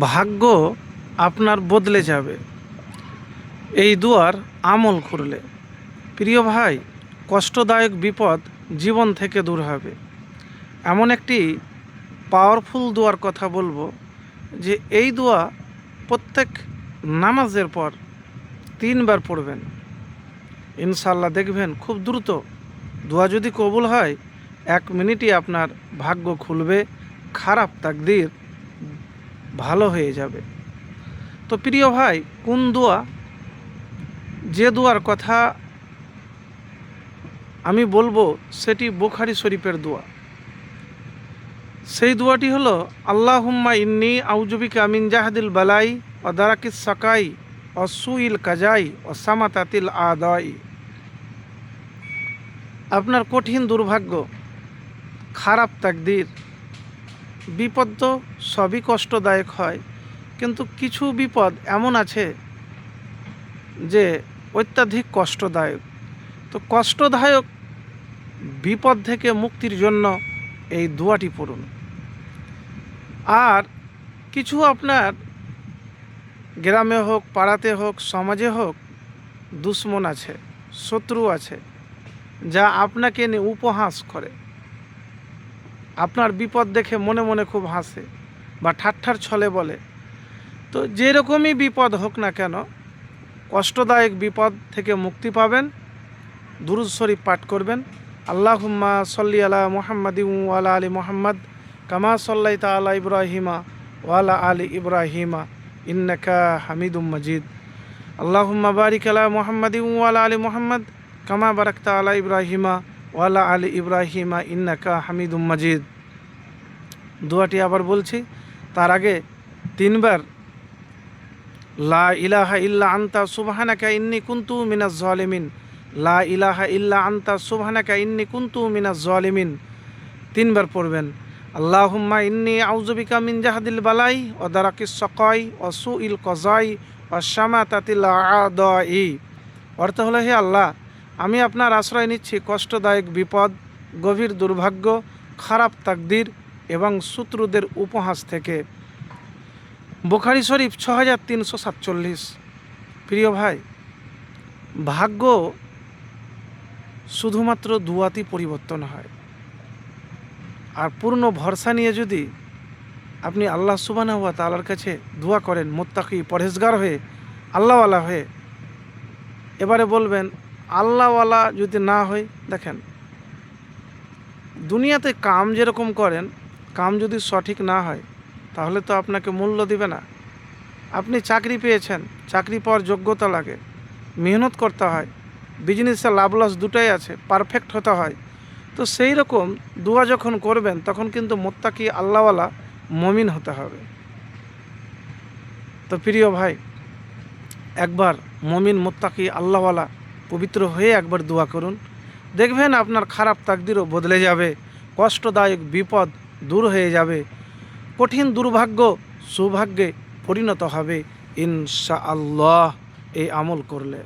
ভাগ্য আপনার বদলে যাবে। এই দুয়ার আমল করলে। প্রিয় ভাই, কষ্টদায়ক বিপদ জীবন থেকে দূর হবে। এমন একটি পাওয়ারফুল দুয়ার কথা বলব যে, এই দোয়া প্রত্যেক নামাজের পর তিনবার পড়বেন। ইনশাল্লাহ দেখবেন খুব দ্রুত দোয়া যদি কবুল হয়, এক মিনিটই আপনার ভাগ্য খুলবে। খারাপ তাকদির ভালো হয়ে যাবে। তো প্রিয় ভাই, কোন দোয়া? যে দোয়ার কথা আমি বলব, সেটি বুখারি শরীফের দোয়া। সেই দোয়াটি হলো, আল্লাহুম্মা ইন্নি আউজুবিকা আমিন জাহাদিল বালাই ও দারাকিস সাকাই ও সুইল কাজাই ও সামাতাতিল আদাই। আপনার কঠিন দুর্ভাগ্য, খারাপ তাকদির বিপদ তো সবই কষ্টদায়ক হয়, কিন্তু কিছু বিপদ এমন আছে যে অত্যাধিক কষ্টদায়ক। তো কষ্টদায়ক বিপদ থেকে মুক্তির জন্য এই দোয়াটি পড়ুন। আর কিছু আপনার গ্রামে হোক, পাড়াতে হোক, সমাজে হোক দুশ্মন আছে, শত্রু আছে, যা আপনাকে উপহাস করে। আপনার বিপদ দেখে মনে মনে খুব হাসে বা ঠাট্টার ছলে বলে। তো যেরকমই বিপদ হোক না কেন, কষ্টদায়ক বিপদ থেকে মুক্তি পাবেন, দুরুদ শরীফ পাঠ করবেন। আল্লাহুম্মা সল্লি আলা মোহাম্মদ ওয়ালা আলী মোহাম্মদ, কামা সল্লাই তালা ইব্রাহিমা ওয়ালা আলী ইব্রাহিমা, ইন্নাকা হামিদুম মজিদ। আল্লাহুম্মা বারিক আলা মোহাম্মদ ওয়ালা আলী মোহাম্মদ, কামা বারাকতা আলা ইব্রাহিমা ওয়ালা আলী ইব্রাহিমা ইন্নাকা হামিদুম মাজিদ। দোয়াটি আবার বলছি, তার আগে তিনবার, লা ইলাহা ইল্লা আন্তা সুবহানাকা ইন্নি কুনতু মিনাজ জালিমিন। লা ইলাহা ইল্লা আন্তা সুবহানাকা ইন্নি কুনতু মিনাজ জালিমিন। তিনবার পড়বেন, আল্লাহুম্মা ইন্নি আউযুবিকা মিন জাহাদিল বালাই ও দারাকিস সাকাই ও সুইল কজাই ও শামাতাতিল আদাই। অর্থ হলো, হে আল্লাহ আমি আপনার আশ্রয় নিচ্ছি কষ্টদায়ক বিপদ, গভীর দুর্ভাগ্য, খারাপ তাকদির এবং শত্রুদের উপহাস থেকে। বোখারি শরীফ ছ হাজার তিনশো সাতচল্লিশ। প্রিয় ভাই, ভাগ্য শুধুমাত্র দুয়াতি পরিবর্তন হয়। আর পূর্ণ ভরসা নিয়ে যদি আপনি আল্লাহ সুবানা হওয়া তালার কাছে দোয়া করেন, মোত্তাকি, পরহেজগার হয়ে, আল্লাহওয়ালা হয়ে, এবারে বলবেন আল্লাহওয়ালা যদি না হয়, দেখেন, দুনিয়াতে কাম যেরকম করেন, কাম যদি সঠিক না হয়, তাহলে তো আপনাকে মূল্য দিবে না। আপনি চাকরি পেয়েছেন, চাকরি পাওয়ার যোগ্যতা লাগে, মেহনত করতে হয় বিজনেসে লাভ লস দুটাই আছে পারফেক্ট হতে হয়। তো সেই রকম দোয়া যখন করবেন, তখন কিন্তু মোত্তাকি আল্লাহওয়ালা মমিন হতে হবে। তো প্রিয় ভাই, একবার মমিন মোত্তাকি আল্লাহওয়ালা পবিত্র হয়ে একবার দোয়া করুন। দেখবেন আপনার খারাপ তাকদিরও বদলে যাবে, কষ্টদায়ক বিপদ দূর হয়ে যাবে, কঠিন দুর্ভাগ্য সৌভাগ্যে পরিণত হবে। ইনশা আল্লাহ এই আমল করলে।